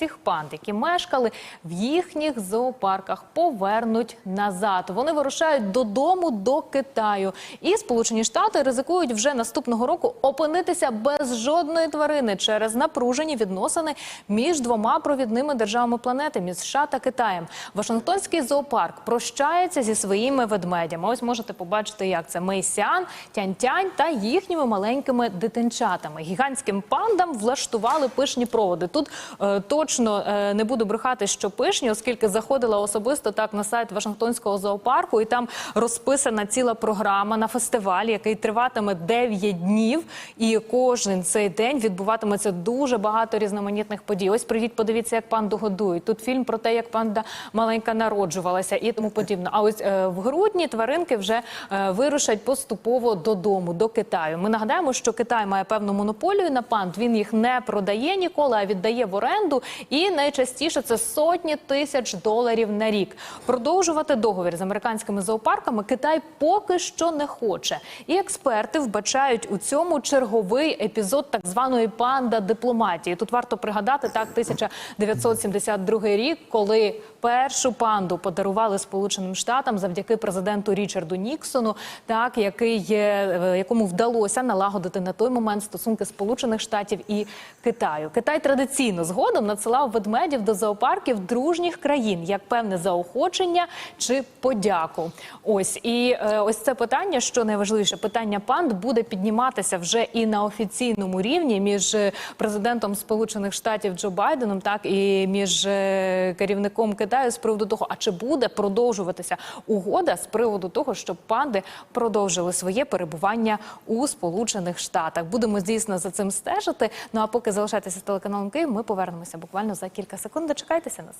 всіх панд, які мешкали в їхніх зоопарках, повернуть назад. Вони вирушають додому до Китаю. І Сполучені Штати ризикують вже наступного року опинитися без жодної тварини через напружені відносини між двома провідними державами планети між США та Китаєм. Вашингтонський зоопарк прощається зі своїми ведмедями. Ось можете побачити, як це Мейсян, Тянь-Тянь та їхніми маленькими дитинчатами. Гігантським пандам влаштували пишні проводи. Тут е, точно е, не буду брехати, що пишні, оскільки заходила особисто так на сайт Вашингтонського зоопарку, і там розписана ціла програма на фестиваль, який триватиме 9 днів. І кожен цей день відбуватиметься дуже багато різноманітних подій. Ось прийдіть, подивіться, як панду годують. Тут фільм про те, як панда маленька народжувалася і тому подібне. А ось е, в грудні тваринки вже е, вирушать поступово додому, до Китаю. Ми нагадаємо, що Китай має певну монополію на панд. Він їх не продає ніколи, а віддає в оренду. І найчастіше це сотні тисяч доларів на рік. Продовжувати договір з американськими зоопарками Китай поки що не хоче. І експерти вбачають у цьому черговий епізод так званої панда дипломатії. Тут варто пригадати так 1972 рік, коли першу панду подарували Сполученим Штатам завдяки президенту Річарду Ніксону, так який е, якому вдалося налагодити на той момент стосунки Сполучених Штатів і Китаю. Китай традиційно згодом надсилав ведмедів до зоопарків дружніх країн як певне заохочення чи подяку. Ось і е, ось це питання, що найважливіше, питання панд буде підніматися вже і на офіційному рівні між е, президентом Сполучених Штатів Джо Байденом, так і між е, керівником Китаю з приводу того, а чи буде продовжуватися угода з приводу того, щоб панди продовжили своє перебування у Сполучених Штатах. Будемо дійсно за цим стежити. Ну а поки залишайтеся телеканалом Київ, ми повернемося буквально за кілька секунд. Дочекайтеся нас.